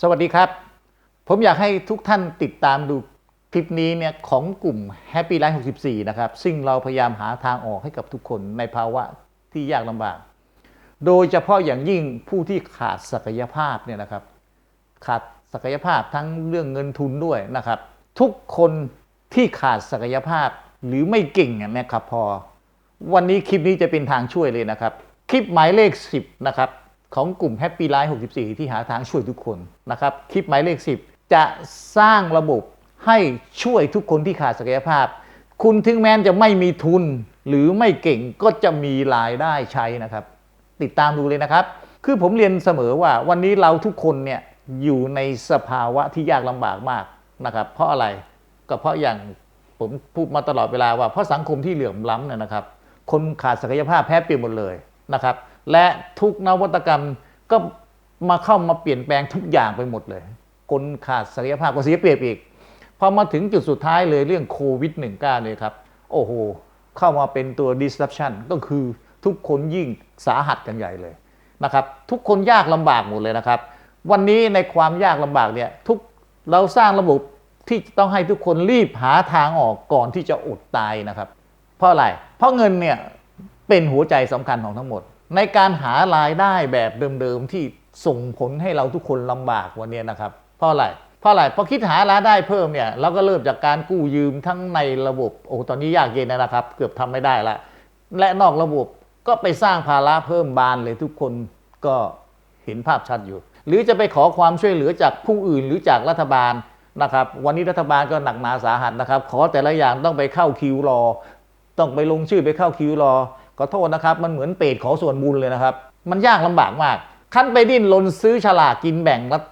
สวัสดีครับ ผมอยากให้ทุกท่านติดตามดูคลิปนี้เนี่ยของกลุ่ม Happy Life 64 นะครับ ซึ่งเราพยายามหาทางออกให้กับทุกคนในภาวะที่ยากลำบาก โดยเฉพาะอย่างยิ่งผู้ที่ขาดศักยภาพเนี่ยนะครับ ขาดศักยภาพทั้งเรื่องเงินทุนด้วยนะครับ ทุกคนที่ขาดศักยภาพหรือไม่เก่งนะครับพอ วันนี้คลิปนี้จะเป็นทางช่วยเลยนะครับ คลิปหมายเลข 10 นะครับ ของกลุ่ม Happy Life 64 ที่หาทางช่วยทุกคนนะครับ คลิปหมายเลข 10 จะสร้างระบบให้ช่วยทุกคนที่ขาดศักยภาพ คุณถึงแม้จะไม่มีทุนหรือไม่เก่งก็จะมีรายได้ใช้นะครับ ติดตามดูเลยนะครับ คือผมเรียนเสมอว่าวันนี้เราทุกคนเนี่ยอยู่ในสภาวะที่ยากลำบากมากนะครับ เพราะอะไรก็เพราะอย่างผมพูดมาตลอดเวลาว่าเพราะสังคมที่เหลื่อมล้ำเนี่ยนะครับ คนขาดศักยภาพแพ้เปรียบหมดเลยนะครับ และทุกนวัตกรรมก็มาเข้ามาเปลี่ยนแปลงทุกอย่างไปหมดเลยคนขาดศักยภาพก็เสียเปรียบอีกพอมาถึงจุดสุดท้ายเลยเรื่องโควิด -19 เลยครับ โอ้โห เข้ามาเป็นตัว disruption ก็คือทุกคนยิ่งสาหัสกันใหญ่เลยนะครับ ทุกคนยากลำบากหมดเลยนะครับ วันนี้ในความยากลำบากเนี่ยทุกเราสร้างระบบที่ต้องให้ทุกคนรีบหาทางออกก่อนที่จะอดตายนะครับ เพราะอะไร เพราะเงินเนี่ยเป็นหัวใจสำคัญของทั้งหมด ในการหารายได้แบบเดิมๆที่ส่งผลให้เราทุกคนลำบากวันนี้นะครับ เพราะอะไรเพราะอะไรพอคิดหารายได้เพิ่มเนี่ยเราก็เริ่มจากการกู้ยืมทั้งในระบบโอ้ตอนนี้ยากเย็นนะครับ เกือบทำไม่ได้ละและนอกระบบก็ไปสร้างภาระเพิ่มบานเลยทุกคนก็เห็นภาพชัดอยู่ หรือจะไปขอความช่วยเหลือจากผู้อื่นหรือจากรัฐบาลนะครับ วันนี้รัฐบาลก็หนักหนาสาหัสนะครับ ขอแต่ละอย่างต้องไปเข้าคิวรอ ต้องไปลงชื่อไปเข้าคิวรอ ขอโทษนะครับ มันเหมือนเปรตขอส่วนบุญเลยนะครับ มันยากลำบากมากขั้นไปดิ้นรนซื้อฉลากกินแบ่งรัฐ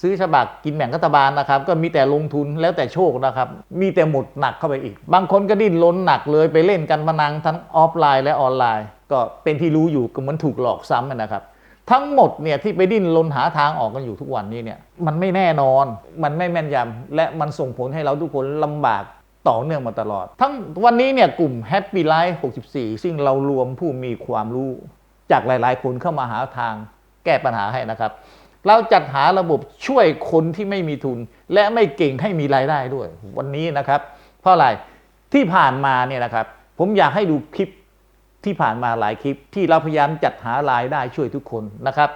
ซื้อฉลากกินแบ่งรัฐบาลนะครับ ก็มีแต่ลงทุนแล้วแต่โชคนะครับ มีแต่หมดหนักเข้าไปอีก บางคนก็ดิ้นรนหนักเลยไปเล่นกันพนังทั้งออฟไลน์และออนไลน์ ก็เป็นที่รู้อยู่ก็เหมือนถูกหลอกซ้ำนะครับ ทั้งหมดเนี่ยที่ไปดิ้นรนหาทางออกกันอยู่ทุกวันนี้เนี่ยมันไม่แน่นอนมันไม่แม่นยำและมันส่งผลให้เราทุกคนลำบาก ต่อเนื่องมาตลอด ทั้งวันนี้เนี่ยกลุ่ม Happy Life 64 ซึ่งเรารวมผู้มีความรู้จากหลายๆ คนเข้ามาหาทางแก้ปัญหาให้นะครับ เราจัดหาระบบช่วยคนที่ไม่มีทุน และไม่เก่งให้มีรายได้ด้วย วันนี้นะครับ เพราะอะไรที่ผ่านมาเนี่ยนะครับ ผมอยากให้ดูคลิปที่ผ่านมาหลายคลิป ที่เราพยายามจัดหารายได้ช่วยทุกคนนะครับ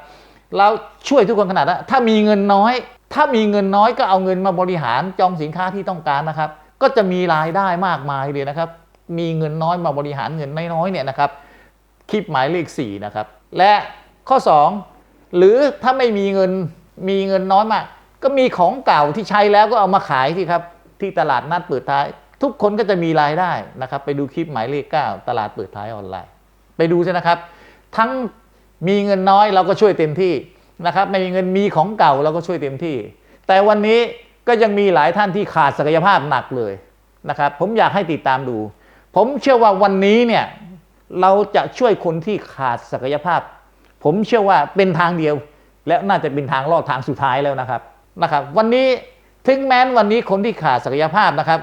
เราช่วยทุกคนขนาดนั้นถ้ามีเงินน้อย ถ้ามีเงินน้อยก็เอาเงินมาบริหารจองสินค้าที่ต้องการนะครับ ก็จะมีรายได้มากมายเลยนะครับ มีเงินน้อยมาบริหารเงินน้อยๆเนี่ยนะครับ คลิปหมายเลข4นะครับ และข้อ 2 หรือถ้าไม่มีเงินมีเงินน้อยมาก ก็มีของเก่าที่ใช้แล้วก็เอามาขายที่ครับที่ตลาดนัดเปิดท้าย ทุกคนก็จะมีรายได้นะครับ ไปดูคลิปหมายเลข 9 ตลาดเปิดท้ายออนไลน์ ไปดูใช่นะครับ ทั้งมีเงินน้อยเราก็ช่วยเต็มที่นะครับไม่มีเงินมีของเก่าเราก็ช่วยเต็มที่ แต่วันนี้ ก็ยังมีหลายท่านที่ขาดศักยภาพหนักเลยนะครับ ผมอยากให้ติดตามดู ผมเชื่อว่าวันนี้เนี่ยเราจะช่วยคนที่ขาดศักยภาพ ผมเชื่อว่าเป็นทางเดียว และน่าจะเป็นทางรอดทางสุดท้ายแล้วนะครับนะครับ วันนี้ถึงแม้นวันนี้คนที่ขาดศักยภาพนะครับ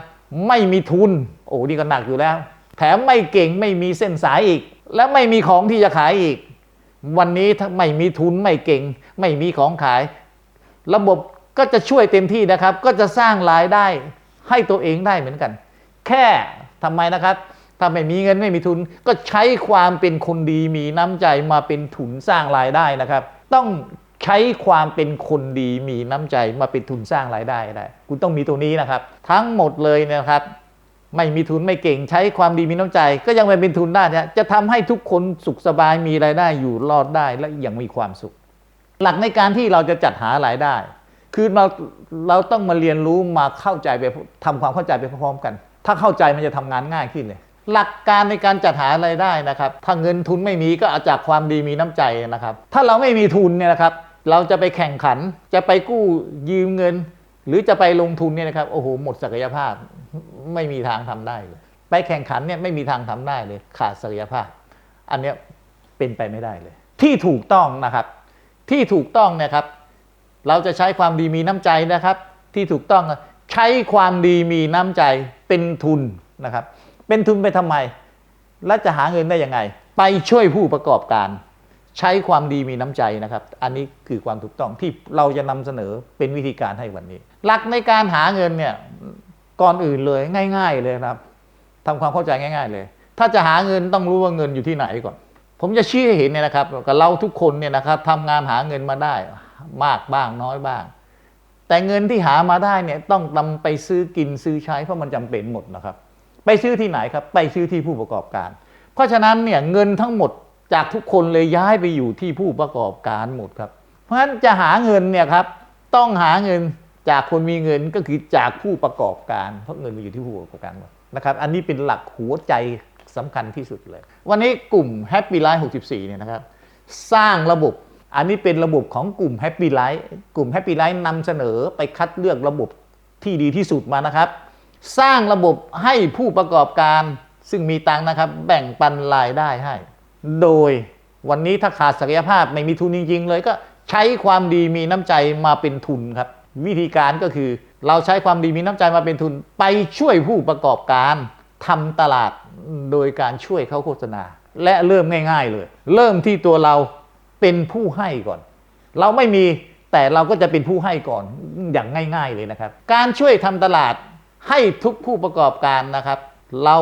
ไม่มีทุน โอ้นี่ก็หนักอยู่แล้ว แถมไม่เก่งไม่มีเส้นสายอีก และไม่มีของที่จะขายอีก วันนี้ถ้าไม่มีทุนไม่เก่ง ไม่มีของขาย ระบบ ก็จะช่วยเต็มที่นะครับ ก็จะสร้างรายได้ให้ตัวเองได้เหมือนกัน แค่ทำไมนะครับถ้าไม่มีเงินไม่มีทุน ก็ใช้ความเป็นคนดีมีน้ำใจมาเป็นทุนสร้างรายได้นะครับ ต้องใช้ความเป็นคนดีมีน้ำใจมาเป็นทุนสร้างรายได้ได้คุณต้องมีตัวนี้นะครับ ทั้งหมดเลยนะครับ ไม่มีทุนไม่เก่งใช้ความดีมีน้ำใจ ก็ยังไม่เป็นทุนได้จะทำให้ทุกคนสุขสบายมีรายได้อยู่รอดได้และยังมีความสุข หลักในการที่เราจะจัดหารายได้ คือเราเราต้องมาเรียนรู้มาเข้าใจไปทำความเข้าใจไปพร้อมกัน ถ้าเข้าใจมันจะทำงานง่ายขึ้นเลย หลักการในการจัดหารายได้นะครับ ถ้าเงินทุนไม่มีก็เอาจากความดีมีน้ำใจนะครับ ถ้าเราไม่มีทุนเนี่ยนะครับ เราจะไปแข่งขัน จะไปกู้ยืมเงิน หรือจะไปลงทุนเนี่ยนะครับ โอ้โห หมดศักยภาพ ไม่มีทางทำได้เลย ไปแข่งขันเนี่ยไม่มีทางทำได้เลย ขาดศักยภาพ อันเนี้ยเป็นไปไม่ได้เลย ที่ถูกต้องนะครับ ที่ถูกต้องนะครับ เราจะใช้ความดีมีน้ำใจนะครับ ที่ถูกต้องใช้ความดีมีน้ำใจเป็นทุนนะครับ เป็นทุนไปทำไม และจะหาเงินได้ยังไง ไปช่วยผู้ประกอบการ ใช้ความดีมีน้ำใจนะครับ อันนี้คือความถูกต้องที่เราจะนำเสนอเป็นวิธีการให้วันนี้ หลักในการหาเงินเนี่ยก่อนอื่นเลยง่าย ๆ เลยครับทำความเข้าใจง่าย ๆ เลย ถ้าจะหาเงินต้องรู้ว่าเงินอยู่ที่ไหนก่อน ผมจะชี้ให้เห็นเนี่ยนะครับกับเราทุกคนเนี่ยนะครับทำงานหาเงินมาได้ มากบ้างน้อยบ้าง แต่เงินที่หามาได้เนี่ยต้องนำไปซื้อกินซื้อใช้เพราะมันจำเป็นหมดนะครับ ไปซื้อที่ไหนครับ ไปซื้อที่ผู้ประกอบการ เพราะฉะนั้นเนี่ยเงินทั้งหมดจากทุกคนเลยย้ายไปอยู่ที่ผู้ประกอบการหมดครับ เพราะฉะนั้นจะหาเงินเนี่ยครับต้องหาเงินจากคนมีเงินก็คือจากผู้ประกอบการ เพราะเงินมันอยู่ที่ผู้ประกอบการหมดนะครับ อันนี้เป็นหลักหัวใจสำคัญที่สุดเลย วันนี้กลุ่ม Happy Life 64เนี่ยนะครับ สร้างระบบ อันนี้เป็นระบบของกลุ่ม Happy Life กลุ่ม Happy Life นำเสนอไปคัดเลือกระบบที่ดีที่สุดมานะครับ สร้างระบบให้ผู้ประกอบการซึ่งมีตังนะครับ แบ่งปันรายได้ให้ โดยวันนี้ถ้าขาดศักยภาพไม่มีทุนจริง ๆ เลยก็ใช้ความดีมีน้ำใจมาเป็นทุนครับ วิธีการก็คือเราใช้ความดีมีน้ำใจมาเป็นทุน ไปช่วยผู้ประกอบการทำตลาดโดยการช่วยเขาโฆษณา และเริ่มง่าย ๆ เลย เริ่มที่ตัวเรา เป็นผู้ให้ก่อน เราไม่มีแต่เราก็จะเป็นผู้ให้ก่อนอย่างง่าย ๆเลยนะครับ การช่วยทำตลาดให้ทุกผู้ประกอบการนะครับ เรา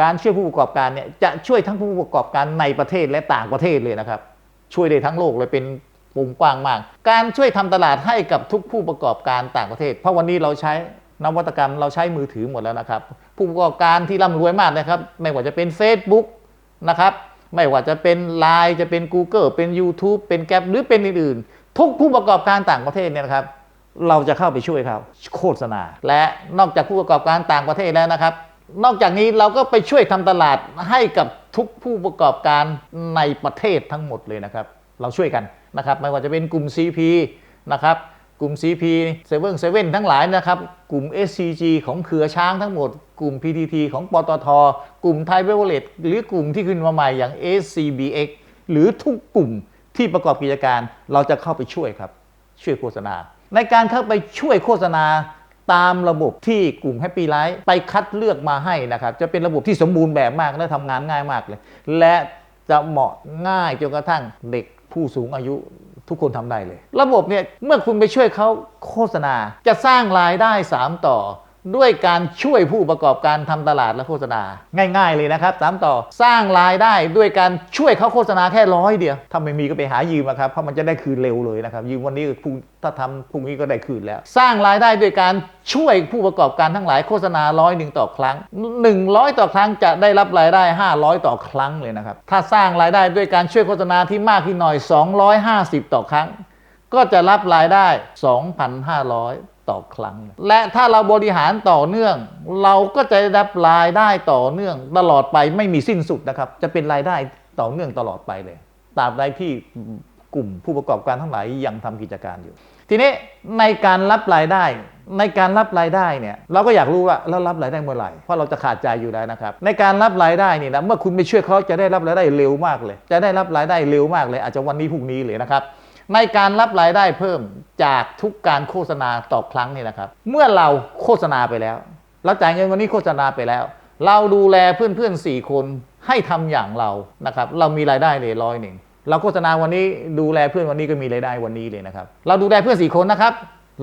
การช่วยผู้ประกอบการเนี่ยจะช่วยทั้งผู้ประกอบการในประเทศและต่างประเทศเลยนะครับ ช่วยได้ทั้งโลกเลยเป็นวงกว้างมาก การช่วยทำตลาดให้กับทุกผู้ประกอบการต่างประเทศ เพราะวันนี้เราใช้นวัตกรรมเราใช้มือถือหมดแล้วนะครับ ผู้ประกอบการที่ร่ำรวยมากนะครับ ไม่ว่าจะเป็น Facebook นะครับ ไม่ว่าจะเป็น Line จะเป็น Google เป็น YouTube เป็นแก p หรือเป็นอื่นๆ ทุกผู้ประกอบการต่างประเทศเนี่ยนะครับ เราจะเข้าไปช่วยเขาโฆษณา และนอกจากผู้ประกอบการต่างประเทศแล้วนะครับ นอกจากนี้เราก็ไปช่วยทำตลาดให้กับทุกผู้ประกอบการในประเทศทั้งหมดเลยนะครับ เราช่วยกันนะครับ ไม่ว่าจะเป็นกลุ่ม CP นะครับ กลุ่ม CP 7 7ทั้งหลายนะครับ กลุ่ม SCG ของเครือช้างทั้งหมด กลุ่ม PTT ของปตท กลุ่มไทยเบเวอเลตหรือกลุ่มที่ขึ้นมาใหม่อย่าง SCBX หรือทุกกลุ่มที่ประกอบกิจการเราจะเข้าไปช่วยครับ ช่วยโฆษณา ในการเข้าไปช่วยโฆษณาตามระบบที่กลุ่ม Happy Life ไปคัดเลือกมาให้นะครับ จะเป็นระบบที่สมบูรณ์แบบมากและทำงานง่ายมากเลย และจะเหมาะง่ายจนกระทั่งเด็กผู้สูงอายุ ทุกคนทำได้เลย ระบบเนี่ยเมื่อคุณไปช่วยเขาโฆษณาจะสร้างรายได้ 3 ต่อ ด้วยการช่วยผู้ประกอบการทำตลาดและโฆษณา ง่าย ๆ เลยนะครับสามต่อสร้างรายได้ด้วยการช่วยเขาโฆษณาแค่ร้อยเดียวถ้าไม่มีก็ไปหายืมครับเพราะมันจะได้คืนเร็วเลยนะครับยืมวันนี้พุ่งถ้าทำพรุ่งนี้ก็ได้คืนแล้ว สร้างรายได้ด้วยการช่วยผู้ประกอบการทั้งหลายโฆษณาร้อยหนึ่งต่อครั้ง 100 ต่อครั้งจะได้รับรายได้ 500 ต่อครั้งเลยนะครับถ้าสร้างรายได้ด้วยการช่วยโฆษณาที่มากขึ้นหน่อย 250 ต่อครั้ง ก็จะรับรายได้ 2,500 ต่อครั้ง และถ้าเราบริหารต่อเนื่อง เราก็จะได้รับรายได้ต่อเนื่องตลอดไปไม่มีสิ้นสุดนะครับ จะเป็นรายได้ต่อเนื่องตลอดไปเลยตราบใดที่กลุ่มผู้ประกอบการทั้งหลายยังทำกิจการอยู่ ทีนี้ในการรับรายได้ในการรับรายได้เนี่ยเราก็อยากรู้ว่าแล้วรับรายได้เมื่อไหร่เพราะเราจะขาดใจอยู่แล้วนะครับ ในการรับรายได้นี่นะเมื่อคุณไปช่วยเขาจะได้รับรายได้เร็วมากเลย จะได้รับรายได้เร็วมากเลย อาจจะวันนี้พรุ่งนี้เลยนะครับ ในการรับรายได้เพิ่มจากทุกการโฆษณาต่อครั้งนี่นะครับ เมื่อเราโฆษณาไปแล้ว เราจ่ายเงินวันนี้โฆษณาไปแล้ว เราดูแลเพื่อนๆสี่คนให้ทำอย่างเรานะครับ เรามีรายได้เลยร้อยหนึ่งเราโฆษณาวันนี้ดูแลเพื่อนวันนี้ก็มีรายได้วันนี้เลยนะครับ เราดูแลเพื่อนสี่คนนะครับ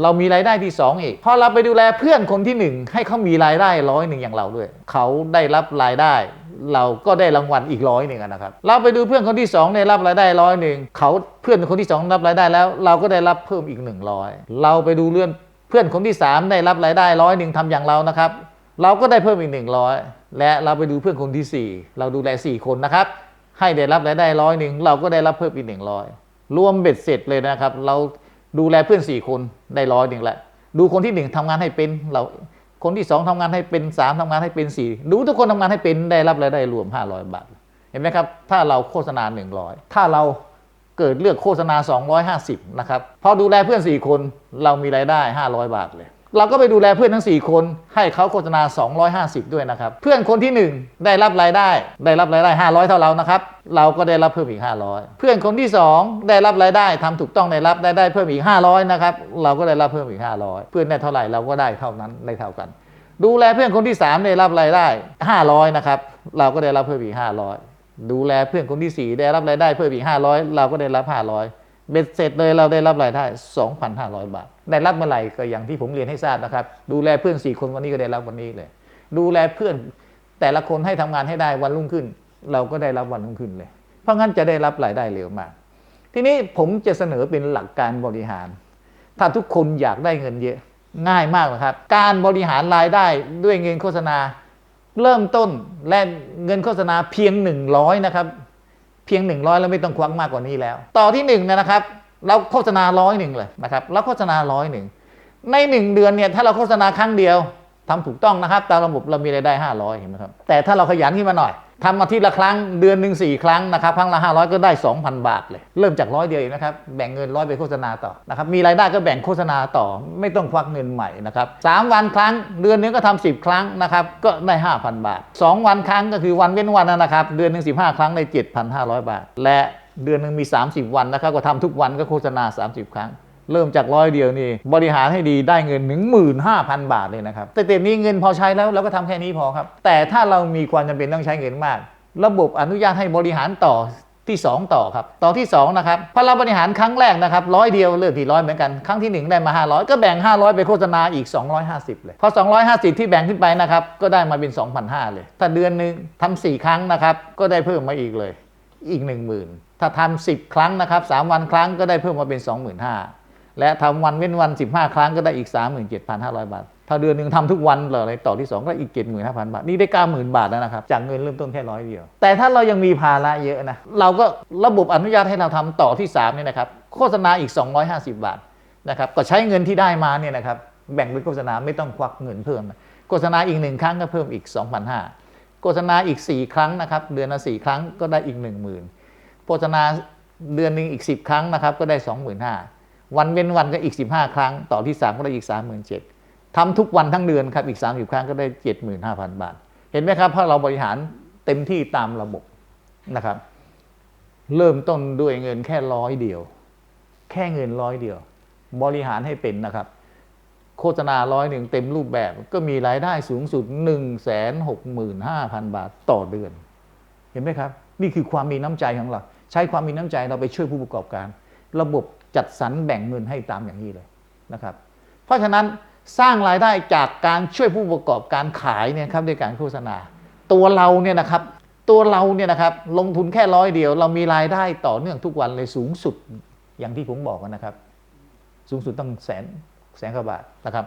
เรามีรายได้ที่สองอีกพอเราไปดูแลเพื่อนคนที่หนึ่งให้เขามีรายได้ร้อยหนึ่งอย่างเราด้วย เขาได้รับรายได้ เราก็ได้รางวัลอีกร้อยหนึ่งนะครับ เราไปดูเพื่อนคนที่สองได้รับรายได้ร้อยหนึ่งเขาเพื่อนคนที่สองรับรายได้แล้ว เราก็ได้รับเพิ่มอีกหนึ่งร้อยเราไปดูเรื่องเพื่อนคนที่สามได้รับรายได้ร้อยหนึ่งทำอย่างเรานะครับ เราก็ได้เพิ่มอีกหนึ่งร้อยและเราไปดูเพื่อนคนที่สี่เราดูแลสี่คนนะครับ ให้ได้รับรายได้ร้อยหนึ่งเราก็ได้รับเพิ่มอีกหนึ่งร้อยรวมเบ็ดเสร็จเลยนะครับ เรา ดูแลเพื่อนสี่คนได้ร้อยหนึ่งแหละ ดูคนที่หนึ่งทำงานให้เป็นเราคนที่สองทำงานให้เป็นสามทำงานให้เป็นสี่ดูทุกคนทำงานให้เป็นได้รับรายได้รวมห้าร้อยบาท เห็นไหมครับ ถ้าเราโฆษณาหนึ่งร้อยถ้าเราเกิดเลือกโฆษณา250นะครับพอดูแลเพื่อน4คนเรามีรายได้500บาทเลย เราก็ไปดูแลเพื่อนทั้ง 4 คนให้เขาโฆษณา 250 ด้วยนะครับ เพื่อนคนที่ 1 ได้รับรายได้ ได้รับรายได้ 500 เท่าเรานะครับ เราก็ได้รับเพิ่มอีก 500 เพื่อนคนที่ 2 ได้รับรายได้ทำถูกต้องได้รับได้ได้เพิ่มอีก 500 นะครับ เราก็ได้รับเพิ่มอีก 500 เพื่อนได้เท่าไหร่เราก็ได้เท่านั้นได้เท่ากัน ดูแลเพื่อนคนที่ 3 ได้รับรายได้ 500 นะครับ เราก็ได้รับเพิ่มอีก 500 ดูแลเพื่อนคนที่ 4 ได้รับรายได้เพิ่มอีก 500 เราก็ได้รับ 500 เบ็ดเสร็จเลยเราได้รับรายได้ 2,500 บาท ได้รับเมื่อไหร่ก็อย่างที่ผมเรียนให้ทราบนะครับ ดูแลเพื่อน 4 คนวันนี้ก็ได้รับวันนี้เลย ดูแลเพื่อนแต่ละคนให้ทำงานให้ได้วันรุ่งขึ้น เราก็ได้รับวันรุ่งขึ้นเลย เพราะงั้นจะได้รับรายได้เร็วมาก ทีนี้ผมจะเสนอเป็นหลักการบริหาร ถ้าทุกคนอยากได้เงินเยอะง่ายมากนะครับ การบริหารรายได้ด้วยเงินโฆษณา เริ่มต้นและเงินโฆษณาเพียง 100นะครับ เพียง 100 แล้วไม่ต้องควักมากกว่านี้แล้ว ต่อที่1นงนะครับ เราโฆษณาร้อยหนึ่งเลยนะครับเราโฆษณาร้อยหนึ่งใน 1 เดือนเนี่ยถ้าเราโฆษณาครั้งเดียวทำถูกต้องนะครับ ตามระบบเรามีรายได้ 500 เห็นไหมครับ แต่ถ้าเราขยันขึ้นมาหน่อย ทำอาทิตย์ละครั้งเดือนหนึ่งสี่ครั้งนะครับครั้งละ500ก็ได้ 2,000 บาทเลย เริ่มจากร้อยเดียวเองนะครับ แบ่งเงินร้อยไปโฆษณาต่อนะครับ มีรายได้ก็แบ่งโฆษณาต่อ ไม่ต้องควักเงินใหม่นะครับสามวันครั้ง เดือนนึงก็ทำ10 ครั้งนะครับ ก็ได้ 5,000 บาท 2 วันครั้งก็คือวันเว้นวันนะครับ เดือนหนึ่ง15 ครั้งได้7,500 บาท และเดือนหนึ่งมี 30 วันนะครับ ก็ทำทุกวันก็โฆษณา 30 ครั้ง เริ่มจากร้อยเดียวนี่บริหารให้ดีได้เงินถึงหมื่นห้าพันบาทเลยนะครับ แต่เต็มนี้เงินพอใช้แล้วเราก็ทำแค่นี้พอครับ แต่ถ้าเรามีความจำเป็นต้องใช้เงินมาก ระบบอนุญาตให้บริหารต่อที่ 2 ต่อครับ ต่อที่ 2 นะครับพอเราบริหารครั้งแรกนะครับร้อยเดียวเลือกที่ร้อยเหมือนกัน ครั้งที่ 1 ได้มา 500 ก็แบ่ง 500 ไปโฆษณาอีก 250 เลย พอ 250 ที่แบ่งขึ้นไปนะครับ ก็ได้มาเป็น 2,500 เลย ถ้าเดือนหนึ่งทำ4ครั้งนะครับ ก็ได้เพิ่มมาอีกเลย อีก 10,000 ถ้าทำ10 ครั้งนะครับ 3 วันครั้งก็ได้เพิ่มมาเป็น 25,000 และทำวันเว้นวัน 15 ครั้งก็ได้อีก 37,500 บาท ถ้าเดือนหนึ่งทำทุกวันเลยต่อที่ 2 ก็อีก 75,000 บาท นี่ได้ 90,000 บาทแล้วนะครับ จากเงินเริ่มต้นแค่ร้อยเดียว แต่ถ้าเรายังมีภาระเยอะนะ เราก็ระบบอนุญาตให้เราทำต่อที่3เนี่ยนะครับ โฆษณาอีก 250 บาทนะครับ ก็ใช้เงินที่ได้มาเนี่ยนะครับ แบ่งเป็นโฆษณาไม่ต้องควักเงินเพิ่ม โฆษณาอีกหนึ่งครั้งก็เพิ่มอีก 2,500 โฆษณาอีก 4 ครั้งนะครับ เดือนละ4ครั้งก็ได้อีก 10,000โฆษณาเดือนหนึ่งอีก 10 ครั้งนะครับก็ได้ 25,000 วันเว้นวันก็อีก 15 ครั้ง ต่อที่ 3 ก็ได้อีก 37,000ทำทุกวันทั้งเดือนครับอีก 30 ครั้งก็ได้ 75,000 บาท เห็นไหมครับเพราะเราบริหารเต็มที่ตามระบบนะครับ เริ่มต้นด้วยเงินแค่ร้อยเดียว แค่เงินร้อยเดียว บริหารให้เป็นนะครับ โฆษณาร้อยหนึ่งเต็มรูปแบบก็มีรายได้สูงสุด 1 6 5 0 0 0 บาทต่อเดือน เห็นไหมครับ นี่คือความมีน้ำใจของเรา ใช้ความมีน้ำใจเราไปช่วยผู้ประกอบการ ระบบ จัดสรรแบ่งเงินให้ตามอย่างนี้เลยนะครับ เพราะฉะนั้นสร้างรายได้จากการช่วยผู้ประกอบการขายเนี่ยครับด้วยการโฆษณา ตัวเราเนี่ยนะครับตัวเราเนี่ยนะครับลงทุนแค่ร้อยเดียว เรามีรายได้ต่อเนื่องทุกวันเลยสูงสุดอย่างที่ผมบอกนะครับ สูงสุดต้องแสนแสนกว่าบาทนะครับ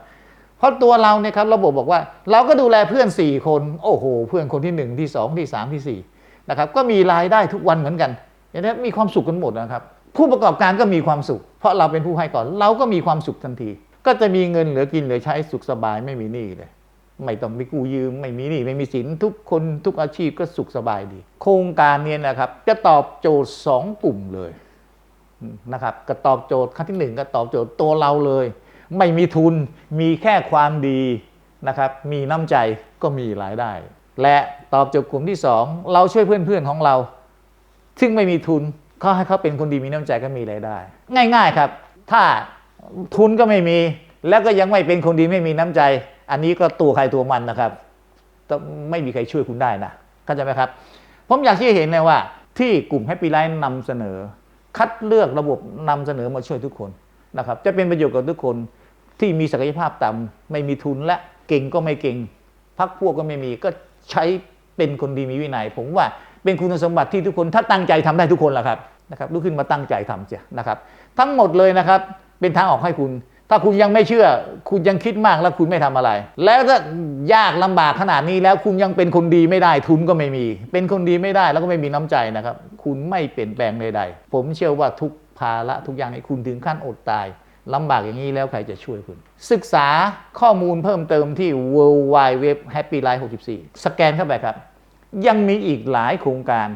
เพราะตัวเราเนี่ยครับระบบบอกว่า เราก็ดูแลเพื่อน 4 คน โอ้โห เพื่อนคนที่ 1 ที่ 2 ที่ 3 ที่4นะครับก็มีรายได้ทุกวันเหมือนกันอย่างนี้มีความสุขกันหมดนะครับ ผู้ประกอบการก็มีความสุข เพราะเราเป็นผู้ให้ก่อน เราก็มีความสุขทันที ก็จะมีเงินเหลือกินเหลือใช้สุขสบายไม่มีหนี้เลย ไม่ต้องไปกู้ยืม ไม่มีหนี้ไม่มีสินทุกคนทุกอาชีพก็สุขสบายดี โครงการเนี้นะครับ จะตอบโจทย์2กลุ่มเลยนะครับก็ตอบโจทย์ขั้นที่หนึ่งก็ตอบโจทย์ตัวเราเลย ไม่มีทุนมีแค่ความดีนะครับมีน้ำใจก็มีรายได้ และตอบโจทย์กลุ่มที่สองเราช่วยเพื่อนๆของเรา ซึ่งไม่มีทุน เขาให้เขาเป็นคนดีมีน้ำใจก็มีรายได้ ง่าย ๆครับ ถ้าทุนก็ไม่มี แล้วก็ยังไม่เป็นคนดีไม่มีน้ำใจ อันนี้ก็ตัวใครตัวมันนะครับต้องไม่มีใครช่วยคุณได้นะเข้าใจไหมครับ ผมอยากที่จะเห็นเลยว่า ที่กลุ่ม Happy Life นำเสนอ คัดเลือกระบบนำเสนอมาช่วยทุกคนนะครับ จะเป็นประโยชน์กับทุกคนที่มีศักยภาพต่ำไม่มีทุนและเก่งก็ไม่เก่งพักพวกก็ไม่มีก็ใช้เป็นคนดีมีวินัย ผมว่า เป็นคุณสมบัติที่ทุกคนถ้าตั้งใจทำได้ทุกคนละครับนะครับลุกขึ้นมาตั้งใจทำเสียนะครับ ทั้งหมดเลยนะครับเป็นทางออกให้คุณ ถ้าคุณยังไม่เชื่อ คุณยังคิดมากแล้วคุณไม่ทำอะไร แล้วถ้ายากลำบากขนาดนี้แล้วคุณยังเป็นคนดีไม่ได้ทุนก็ไม่มี เป็นคนดีไม่ได้แล้วก็ไม่มีน้ำใจนะครับ คุณไม่เปลี่ยนแปลงใดๆผมเชื่อว่าทุกภาระทุกอย่างให้คุณถึงขั้นอดตายลำบากอย่างนี้แล้วใครจะช่วยคุณ ศึกษาข้อมูลเพิ่มเติมที่ w w w Happy Life 64 สแกนเข้าไปครับ ยังมีอีกหลายโครงการ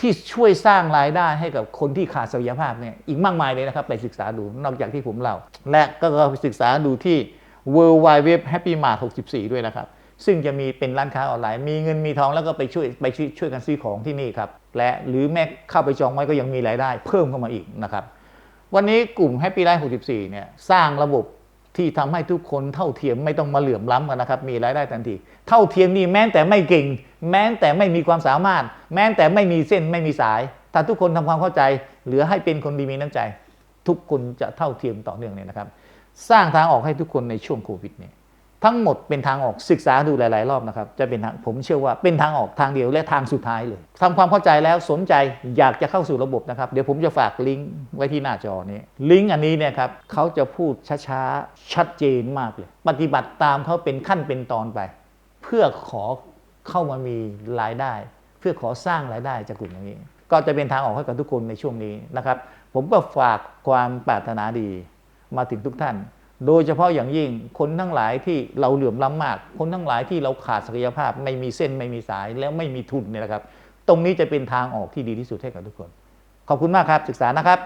ที่ช่วยสร้างรายได้ให้กับคนที่ขาดศักยภาพเนี่ยอีกมากมายเลยนะครับ ไปศึกษาดูนอกจากที่ผมเล่า และก็ไปศึกษาดูที่ w w w Happy Mart 64 ด้วยนะครับ ซึ่งจะมีเป็นร้านค้าออนไลน์ มีเงินมีทองแล้วก็ไปช่วยไปช่วยช่วยกันซื้อของที่นี่ครับ และหรือแม้เข้าไปจองไว้ก็ยังมีรายได้เพิ่มเข้ามาอีกนะครับ วันนี้กลุ่ม Happy Life 64 เนี่ยสร้างระบบ ที่ทำให้ทุกคนเท่าเทียมไม่ต้องมาเหลื่อมล้ำกันนะครับ มีรายได้ทันที เท่าเทียมนี่แม้แต่ไม่เก่ง แม้แต่ไม่มีความสามารถ แม้แต่ไม่มีเส้นไม่มีสาย ถ้าทุกคนทำความเข้าใจ เหลือให้เป็นคนดีมีน้ำใจ ทุกคนจะเท่าเทียมต่อเนื่องเนี่ยนะครับ สร้างทางออกให้ทุกคนในช่วงโควิดเนี่ย ทั้งหมดเป็นทางออกศึกษาดูหลาย ๆ รอบนะครับ จะเป็นทางผมเชื่อว่าเป็นทางออกทางเดียวและทางสุดท้ายเลยทำความเข้าใจแล้วสนใจอยากจะเข้าสู่ระบบนะครับ เดี๋ยวผมจะฝากลิงก์ไว้ที่หน้าจอนี้ ลิงก์อันนี้เนี่ยครับเขาจะพูดช้า ๆ ชัดเจนมากเลย ปฏิบัติตามเขาเป็นขั้นเป็นตอนไป เพื่อขอเข้ามามีรายได้ เพื่อขอสร้างรายได้จากกลุ่มนี้ ก็จะเป็นทางออกให้กับทุกคนในช่วงนี้นะครับ ผมก็ฝากความปรารถนาดีมาถึงทุกท่าน โดยเฉพาะอย่างยิ่งคนทั้งหลายที่เราเหลื่อมล้ำมาก คนทั้งหลายที่เราขาดศักยภาพ ไม่มีเส้นไม่มีสายแล้วไม่มีทุนเนี่ยนะครับ ตรงนี้จะเป็นทางออกที่ดีที่สุดให้กับทุกคน ขอบคุณมากครับศึกษานะครับ